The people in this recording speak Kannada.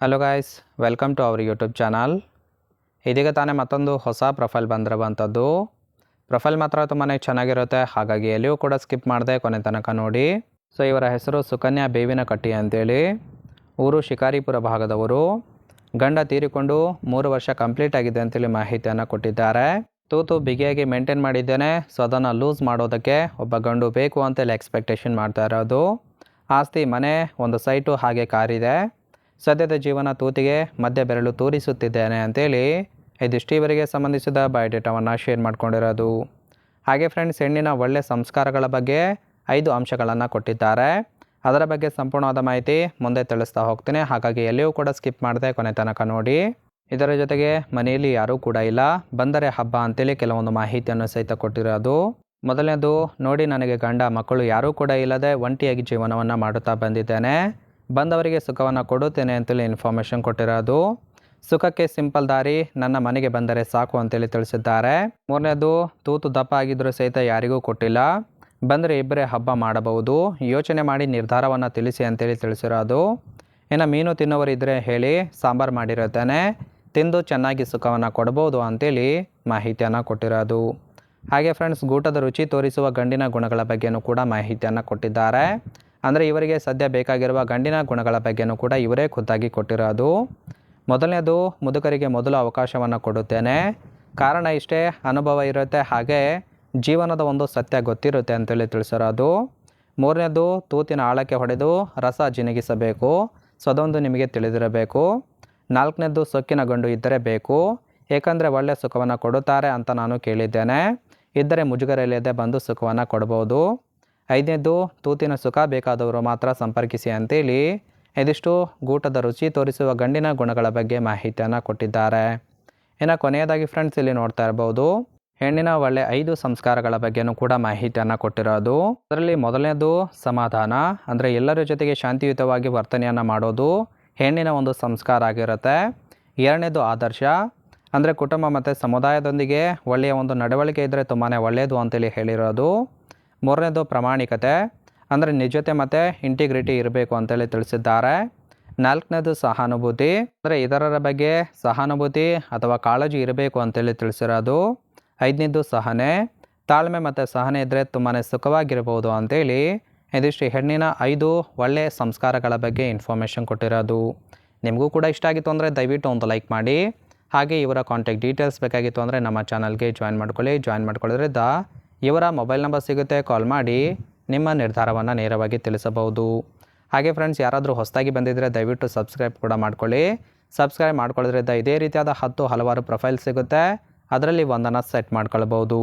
Hello guys welcome to our YouTube channel ಇದೀಗ ತಾನೇ ಮತ್ತೊಂದು ಹೊಸ ಪ್ರೊಫೈಲ್ ಬಂದಿರುವಂಥದ್ದು. ಪ್ರೊಫೈಲ್ ಮಾತ್ರ ತುಂಬಾ ಚೆನ್ನಾಗಿರುತ್ತೆ, ಹಾಗಾಗಿ ಎಲ್ಲಿಯೂ ಕೂಡ ಸ್ಕಿಪ್ ಮಾಡಿದೆ ಕೊನೆ ತನಕ ನೋಡಿ. ಸೊ ಇವರ ಹೆಸರು ಸುಕನ್ಯಾ ಬೇವಿನ ಕಟ್ಟಿ ಅಂತೇಳಿ. ಊರು ಶಿಕಾರಿಪುರ ಭಾಗದವರು. ಗಂಡ ತೀರಿಕೊಂಡು ಮೂರು ವರ್ಷ ಕಂಪ್ಲೀಟ್ ಆಗಿದೆ ಅಂತೇಳಿ ಮಾಹಿತಿಯನ್ನು ಕೊಟ್ಟಿದ್ದಾರೆ. ತೂತು ಬಿಗಿಯಾಗಿ ಮೇಂಟೈನ್ ಮಾಡಿದ್ದೇನೆ ಸೊ ಅದನ್ನು ಲೂಸ್ ಮಾಡೋದಕ್ಕೆ ಒಬ್ಬ ಗಂಡು ಬೇಕು ಅಂತೇಳಿ ಎಕ್ಸ್ಪೆಕ್ಟೇಷನ್ ಮಾಡ್ತಾ ಇರೋದು. ಆಸ್ತಿ, ಮನೆ, ಒಂದು ಸೈಟು ಹಾಗೆ ಕಾರಿದೆ. ಸದ್ಯದ ಜೀವನ ತೂತಿಗೆ ಮಧ್ಯ ಬೆರಳು ತೋರಿಸುತ್ತಿದ್ದೇನೆ ಅಂತೇಳಿ ಇದಿಷ್ಟು ಇವರಿಗೆ ಸಂಬಂಧಿಸಿದ ಬಯೋಡೇಟಾವನ್ನು ಶೇರ್ ಮಾಡ್ಕೊಂಡಿರೋದು. ಹಾಗೆ ಫ್ರೆಂಡ್ಸ್, ಹೆಣ್ಣಿನ ಒಳ್ಳೆ ಸಂಸ್ಕಾರಗಳ ಬಗ್ಗೆ ಐದು ಅಂಶಗಳನ್ನು ಕೊಟ್ಟಿದ್ದಾರೆ. ಅದರ ಬಗ್ಗೆ ಸಂಪೂರ್ಣವಾದ ಮಾಹಿತಿ ಮುಂದೆ ತಿಳಿಸ್ತಾ ಹೋಗ್ತೀನಿ. ಹಾಗಾಗಿ ಎಲ್ಲಿಯೂ ಕೂಡ ಸ್ಕಿಪ್ ಮಾಡದೆ ಕೊನೆ ತನಕ ನೋಡಿ. ಇದರ ಜೊತೆಗೆ ಮನೆಯಲ್ಲಿ ಯಾರೂ ಕೂಡ ಇಲ್ಲ. ಬಂದರೆ ಹಬ್ಬ ಅಂತೇಳಿ ಕೆಲವೊಂದು ಮಾಹಿತಿಯನ್ನು ಸಹಿತ ಕೊಟ್ಟಿರೋದು. ಮೊದಲನೇದು, ನೋಡಿ ನನಗೆ ಗಂಡ ಮಕ್ಕಳು ಯಾರೂ ಕೂಡ ಇಲ್ಲದೆ ಒಂಟಿಯಾಗಿ ಜೀವನವನ್ನು ಮಾಡುತ್ತಾ ಬಂದಿದ್ದೇನೆ. ಬಂದವರಿಗೆ ಸುಖವನ್ನು ಕೊಡುತ್ತೇನೆ ಅಂತೇಳಿ ಇನ್ಫಾರ್ಮೇಷನ್ ಕೊಟ್ಟಿರೋದು. ಸುಖಕ್ಕೆ ಸಿಂಪಲ್ ದಾರಿ ನನ್ನ ಮನೆಗೆ ಬಂದರೆ ಸಾಕು ಅಂತೇಳಿ ತಿಳಿಸಿದ್ದಾರೆ. ಮೂರನೇದು, ತೂತು ದಪ್ಪ ಆಗಿದ್ದರೂ ಸಹಿತ ಯಾರಿಗೂ ಕೊಟ್ಟಿಲ್ಲ. ಬಂದರೆ ಇಬ್ಬರೇ ಹಬ್ಬ ಮಾಡಬಹುದು. ಯೋಚನೆ ಮಾಡಿ ನಿರ್ಧಾರವನ್ನು ತಿಳಿಸಿ ಅಂತೇಳಿ ತಿಳಿಸಿರೋದು. ಇನ್ನು ಮೀನು ತಿನ್ನೋರಿದ್ದರೆ ಹೇಳಿ, ಸಾಂಬಾರು ಮಾಡಿರುತ್ತೇನೆ. ತಿಂದು ಚೆನ್ನಾಗಿ ಸುಖವನ್ನು ಕೊಡ್ಬೋದು ಅಂತೇಳಿ ಮಾಹಿತಿಯನ್ನು ಕೊಟ್ಟಿರೋದು. ಹಾಗೆ ಫ್ರೆಂಡ್ಸ್ ಗೂಟದ ರುಚಿ ತೋರಿಸುವ ಗಂಡಿನ ಗುಣಗಳ ಬಗ್ಗೆನೂ ಕೂಡ ಮಾಹಿತಿಯನ್ನು ಕೊಟ್ಟಿದ್ದಾರೆ. ಅಂದರೆ ಇವರಿಗೆ ಸದ್ಯ ಬೇಕಾಗಿರುವ ಗಂಡಿನ ಗುಣಗಳ ಬಗ್ಗೆನೂ ಕೂಡ ಇವರೇ ಖುದ್ದಾಗಿ ಕೊಟ್ಟಿರೋದು. ಮೊದಲನೇದು, ಮುದುಕರಿಗೆ ಮೊದಲು ಅವಕಾಶವನ್ನು ಕೊಡುತ್ತೇನೆ. ಕಾರಣ ಇಷ್ಟೇ, ಅನುಭವ ಇರುತ್ತೆ, ಹಾಗೆ ಜೀವನದ ಒಂದು ಸತ್ಯ ಗೊತ್ತಿರುತ್ತೆ ಅಂತೇಳಿ ತಿಳಿಸಿರೋದು. ಮೂರನೇದು, ತೂತಿನ ಆಳಕ್ಕೆ ಹೊಡೆದು ರಸ ಜಿನಗಿಸಬೇಕು ಸೊ ಅದೊಂದು ನಿಮಗೆ ತಿಳಿದಿರಬೇಕು. ನಾಲ್ಕನೇದು, ಸೊಕ್ಕಿನ ಗಂಡು ಇದ್ದರೆ ಬೇಕು, ಏಕೆಂದರೆ ಒಳ್ಳೆಯ ಸುಖವನ್ನು ಕೊಡುತ್ತಾರೆ ಅಂತ ನಾನು ಕೇಳಿದ್ದೇನೆ. ಇದ್ದರೆ ಮುಜುಗರ ಇಲ್ಲದೆ ಬಂದು ಸುಖವನ್ನು ಕೊಡ್ಬೋದು. ಐದನೇದು, ತೂತಿನ ಸುಖ ಬೇಕಾದವರು ಮಾತ್ರ ಸಂಪರ್ಕಿಸಿ ಅಂತೇಳಿ ಇದಿಷ್ಟು ಗೂಟದ ರುಚಿ ತೋರಿಸುವ ಗಂಡಿನ ಗುಣಗಳ ಬಗ್ಗೆ ಮಾಹಿತಿಯನ್ನು ಕೊಟ್ಟಿದ್ದಾರೆ. ಇನ್ನು ಕೊನೆಯದಾಗಿ ಫ್ರೆಂಡ್ಸ್ ಇಲ್ಲಿ ನೋಡ್ತಾ ಇರ್ಬೋದು. ಹೆಣ್ಣಿನ ಒಳ್ಳೆ ಐದು ಸಂಸ್ಕಾರಗಳ ಬಗ್ಗೆನೂ ಕೂಡ ಮಾಹಿತಿಯನ್ನು ಕೊಟ್ಟಿರೋದು. ಅದರಲ್ಲಿ ಮೊದಲನೇದು ಸಮಾಧಾನ, ಅಂದರೆ ಎಲ್ಲರ ಜೊತೆಗೆ ಶಾಂತಿಯುತವಾಗಿ ವರ್ತನೆಯನ್ನು ಮಾಡೋದು ಹೆಣ್ಣಿನ ಒಂದು ಸಂಸ್ಕಾರ ಆಗಿರುತ್ತೆ. ಎರಡನೇದು ಆದರ್ಶ, ಅಂದರೆ ಕುಟುಂಬ ಮತ್ತು ಸಮುದಾಯದೊಂದಿಗೆ ಒಳ್ಳೆಯ ಒಂದು ನಡವಳಿಕೆ ಇದ್ದರೆ ತುಂಬಾ ಒಳ್ಳೆಯದು ಅಂತೇಳಿ ಹೇಳಿರೋದು. ಮೂರನೇದು ಪ್ರಾಮಾಣಿಕತೆ, ಅಂದರೆ ನಿಜತೆ ಮತ್ತು ಇಂಟಿಗ್ರಿಟಿ ಇರಬೇಕು ಅಂತೇಳಿ ತಿಳಿಸಿದ್ದಾರೆ. ನಾಲ್ಕನೇದು ಸಹಾನುಭೂತಿ, ಅಂದರೆ ಇತರರ ಬಗ್ಗೆ ಸಹಾನುಭೂತಿ ಅಥವಾ ಕಾಳಜಿ ಇರಬೇಕು ಅಂತೇಳಿ ತಿಳಿಸಿರೋದು. ಐದನೇದು ಸಹನೆ, ತಾಳ್ಮೆ ಮತ್ತು ಸಹನೆ ಇದ್ದರೆ ತುಂಬಾ ಸುಖವಾಗಿರ್ಬೋದು ಅಂತೇಳಿ ಇದಿಷ್ಟು ಹೆಣ್ಣಿನ ಐದು ಒಳ್ಳೆಯ ಸಂಸ್ಕಾರಗಳ ಬಗ್ಗೆ ಇನ್ಫಾರ್ಮೇಷನ್ ಕೊಟ್ಟಿರೋದು. ನಿಮಗೂ ಕೂಡ ಇಷ್ಟ ಆಗಿತ್ತು ಅಂದರೆ ದಯವಿಟ್ಟು ಒಂದು ಲೈಕ್ ಮಾಡಿ. ಹಾಗೆ ಇವರ ಕಾಂಟ್ಯಾಕ್ಟ್ ಡೀಟೇಲ್ಸ್ ಬೇಕಾಗಿತ್ತು ಅಂದರೆ ನಮ್ಮ ಚಾನಲ್ಗೆ ಜಾಯ್ನ್ ಮಾಡ್ಕೊಳ್ಳಿ. ಜಾಯ್ನ್ ಮಾಡ್ಕೊಳ್ಳೋದ್ರಿಂದ ಇವರ ಮೊಬೈಲ್ ನಂಬರ್ ಸಿಗುತ್ತೆ ಕಾಲ್ ಮಾಡಿ ನಿಮ್ಮ ನಿರ್ಧಾರವನ್ನು ನೇರವಾಗಿ ತಿಳಿಸಬಹುದು. ಹಾಗೆ ಫ್ರೆಂಡ್ಸ್ ಯಾರಾದರೂ ಹೊಸದಾಗಿ ಬಂದಿದ್ದರೆ ದಯವಿಟ್ಟು ಸಬ್ಸ್ಕ್ರೈಬ್ ಕೂಡ ಮಾಡ್ಕೊಳ್ಳಿ. ಸಬ್ಸ್ಕ್ರೈಬ್ ಮಾಡ್ಕೊಳ್ಳೋದ್ರಿಂದ ಇದೇ ರೀತಿಯಾದ ಹತ್ತು ಹಲವಾರು ಪ್ರೊಫೈಲ್ ಸಿಗುತ್ತೆ. ಅದರಲ್ಲಿ ಒಂದನ್ನು ಸೆಟ್ ಮಾಡ್ಕೊಳ್ಬೋದು